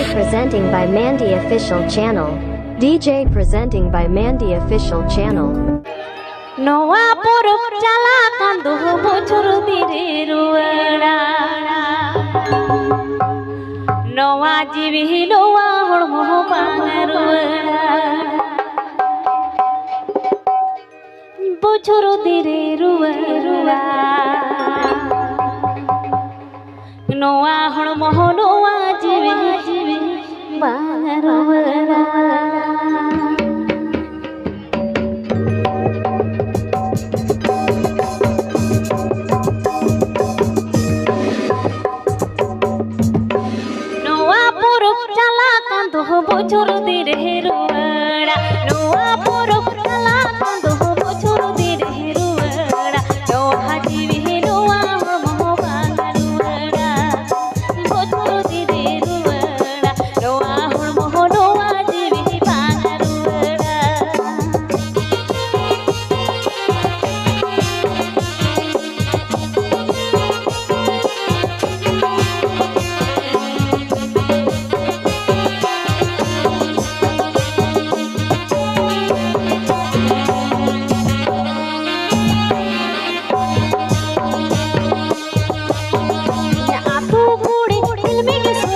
DJ presenting by Mandy Official Channel. DJ presenting by Mandy Official Channel. No পরব চালা কান্দ বছর No নোয়া জীবি নোয়া হড়ম বাঙার বছর দিরে রুয়া দহ বছর দেড় হেরোয়াড়া নোয়া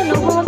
no more.